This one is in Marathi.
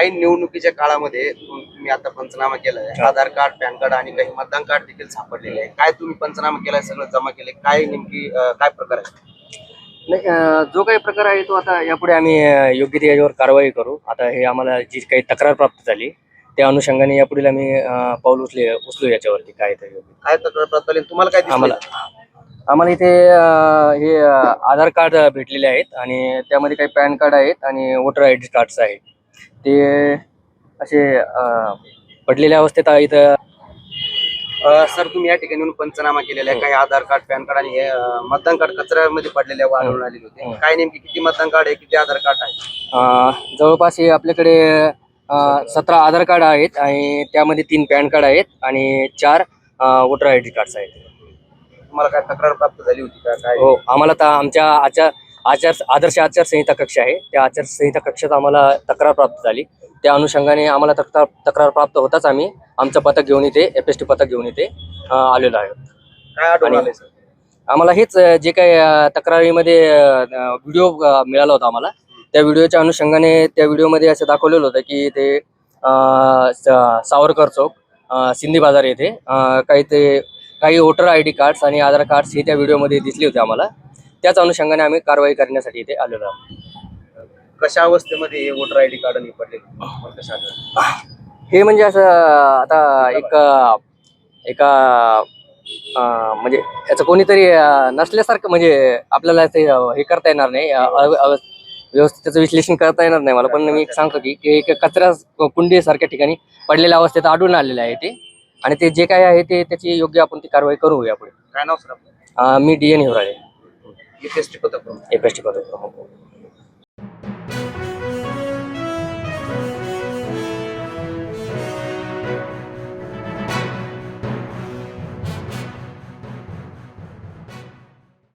काही निवडणुकीच्या काळामध्ये तुम- तुम्ही आता पंचनामा केलाय. आधार कार्ड पॅन कार्ड आणि काही मतदान कार्ड देखील सापडलेले आहे. काय तुम्ही पंचनामा केलाय सगळं जमा केले काय नेमकी काय प्रकार आहे नाही जो काही प्रकार आहे तो आता यापुढे आम्ही योग्य ते याच्यावर कारवाई करू. आता हे आम्हाला जी काही तक्रार प्राप्त झाली त्या अनुषंगाने यापुढे आम्ही अं, पाऊल उचले उचलू याच्यावरती. काय ते योग्य. काय तक्रार प्राप्त झाली? तुम्हाला काय दिसलं? आम्हाला आम्हाला इथे अं, हे अं, आधार कार्ड भेटलेले आहेत आणि त्यामध्ये काही पॅन कार्ड आहेत आणि वोटर आय डी कार्ड्स आहेत. ते असे पडलेल्या अवस्थेत आहे इथं सर तुम्ही या ठिकाणी पंचनामा केलेला आहे. काही आधार कार्ड पॅन कार्ड आणि हे, मतदान कार्ड कचऱ्यामध्ये पडलेले आढळून आलेले होते. हं. काय नेमकी किती मतदान कार्ड आहे किती आधार कार्ड आहे? जवळपास हे आपल्याकडे सतरा आधार कार्ड आहेत आणि त्यामध्ये तीन पॅन कार्ड आहेत आणि चार वोटर आय डी कार्ड्स आहेत. तुम्हाला काय तक्रार प्राप्त झाली होती का? काय? हो आम्हाला तर आमच्या आचार आचार आदर्श आचारसंहिता कक्ष आहे. त्या आचारसंहिता कक्षात आम्हाला तक्रार प्राप्त झाली. त्या अनुषंगाने आम्हाला तक्रार तक्रार प्राप्त होताच आम्ही आमचं पथक घेऊन इथे एफ एस टी पथक घेऊन इथे आलेलो आहे काय आढळून आणि- आलंय सर? आम्हाला हेच जे काही तक्रारीमध्ये व्हिडिओ मिळाला होता आम्हाला त्या व्हिडिओच्या अनुषंगाने त्या व्हिडिओमध्ये असं दाखवलेलं होतं की ते सावरकर चौक सिंधी बाजार येथे काही ते काही वोटर आय डी कार्ड्स आणि आधार कार्ड्स हे त्या व्हिडिओमध्ये दिसले होते आम्हाला. त्याच अनुषंगाने आम्ही कारवाई करण्यासाठी इथे आलेलो आहोत. कशा अवस्थेमध्ये हे वोटर आय डी कार्ड निपडले? हे म्हणजे असं आता एक एका म्हणजे याचं कोणीतरी नसल्यासारखं म्हणजे आपल्याला ते हे करता येणार नाही. व्यवस्थित त्याचं विश्लेषण करता येणार नाही. मला पण मी एक सांगतो की एक कचरा कुंडी सारख्या ठिकाणी पडलेल्या अवस्थेत आढळून आलेलं आहे ते. आणि ते जे काय आहे ते त्याची योग्य आपण ती कारवाई करू यापुढे काय नाव सर मी D N Hiwrale. S T पथक प्रमुख. एफ एस टी पदक प्रमुख